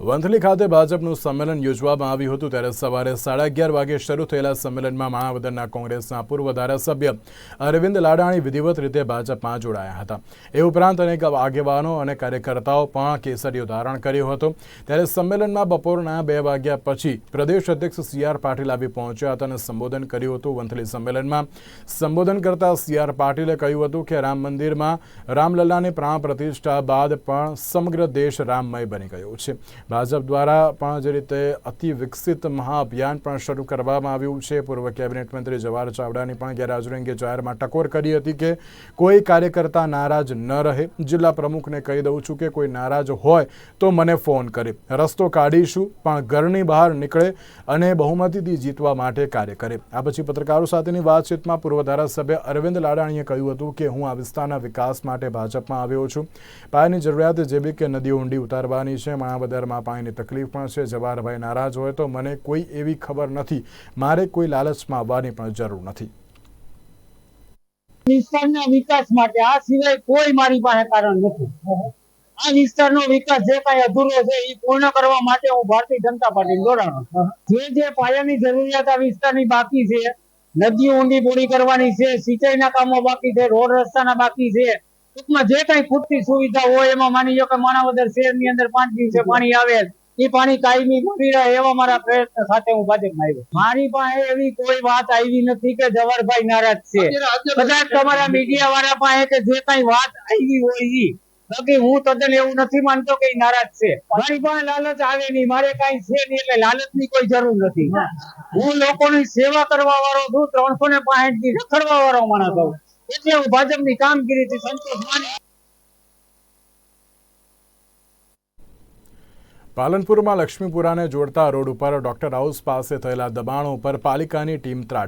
વંથલી ખાતે ભાજપનું સંમેલન યોજવામાં આવ્યું હતું ત્યારે સવારે સાડા અગિયાર વાગે શરૂ થયેલા સંમેલનમાં માણાવદરના કોંગ્રેસના પૂર્વ ધારાસભ્ય અરવિંદ લાડાણી વિધિવત રીતે ભાજપમાં જોડાયા હતા. એ ઉપરાંત અનેક આગેવાનો અને કાર્યકર્તાઓ પણ કેસરીઓ ધારણ કર્યો હતો. ત્યારે સંમેલનમાં બપોરના બે વાગ્યા પછી પ્રદેશ અધ્યક્ષ સી આર પાટીલ આવી પહોંચ્યા હતા અને સંબોધન કર્યું હતું વંથલી સંમેલનમાં. સંબોધન કરતા સી આર પાટીલે કહ્યું હતું કે રામ મંદિરમાં રામલલ્લાની પ્રાણ પ્રતિષ્ઠા બાદ પણ સમગ્ર દેશ રામમય બની ગયો છે. ભાજપ દ્વારા પણ જે રીતે અતિ વિકસિત મહાઅભિયાન પણ શરૂ કરવામાં આવ્યું છે, પૂર્વ કેબિનેટ મંત્રી જવાહર ચાવડાની પણ ગેરહાજરી અંગે જાહેરમાં ટકોર કરી હતી કે કોઈ કાર્યકર્તા નારાજ ન રહે. જિલ્લા પ્રમુખને કહી દઉં છું કે કોઈ નારાજ હોય તો મને ફોન કરે. રસ્તો કાઢીશું, પણ ઘરની બહાર નીકળે અને બહુમતીથી જીતવા માટે કાર્ય કરે. આ પછી પત્રકારો સાથેની વાતચીતમાં પૂર્વ ધારાસભ્ય અરવિંદ લાડાણીએ કહ્યું હતું કે હું આ વિસ્તારના વિકાસ માટે ભાજપમાં આવ્યો છું. પાયાની જરૂરિયાત જેવી કે નદીઓ ઊંડી ઉતારવાની છે, માણાવદરમાં પાણીની તકલીફ પણ છે. જવાહરભાઈ નારાજ હોય તો મને કોઈ એવી ખબર નથી. મારે કોઈ લાલચમાં આવવાની પણ જરૂર નથી. વિસ્તારના વિકાસ માટે આ સિવાય કોઈ મારી પાસે કારણ નથી. આ વિસ્તારનો વિકાસ જે કઈ અધૂરો છે એ પૂર્ણ કરવા માટે હું ભારતીય જનતા પાર્ટી જોડાણો જે જે પાયાની જરૂરિયાત આ વિસ્તારની બાકી છે, નદી ઊંડી પૂરી કરવાની છે, સિંચાઈના કામો બાકી છે, રોડ રસ્તાના બાકી છે ટૂંકમાં જે કઈ પૂરતી સુવિધા હોય એમાં માની લો કે માણાવદર શહેરની અંદર પાંચ દિવસે પાણી આવે એ પાણી કાયમી મળી રહે એવા મારા પ્રયત્ન સાથે હું ભાજપમાં આવ્યો. મારી પાસે એવી કોઈ વાત આવી નથી કે જવાહરભાઈ નારાજ છે. કદાચ તમારા મીડિયા વાળા પાસે કે જે કઈ વાત આવી હોય એ બાકી હું તદ્દન એવું નથી માનતો કે નારાજ છે. મારી પાસે લાલચ આવે નહીં. મારે કઈ છે નહીં એટલે લાલચની કોઈ જરૂર નથી. હું. લોકોની સેવા કરવા વાળો છું. ત્રણસો ને પાસઠથી રખડવા વાળો માણસ છું એટલે હું ભાજપની કામગીરીથી સંતોષ માની પાલનપુરમાં લક્ષ્મીપુરાને જોડતા રોડ ઉપર ડોક્ટર હાઉસ પાસે થયેલા દબાણો ઉપર પાલિકાની ટીમ ત્રાટકી.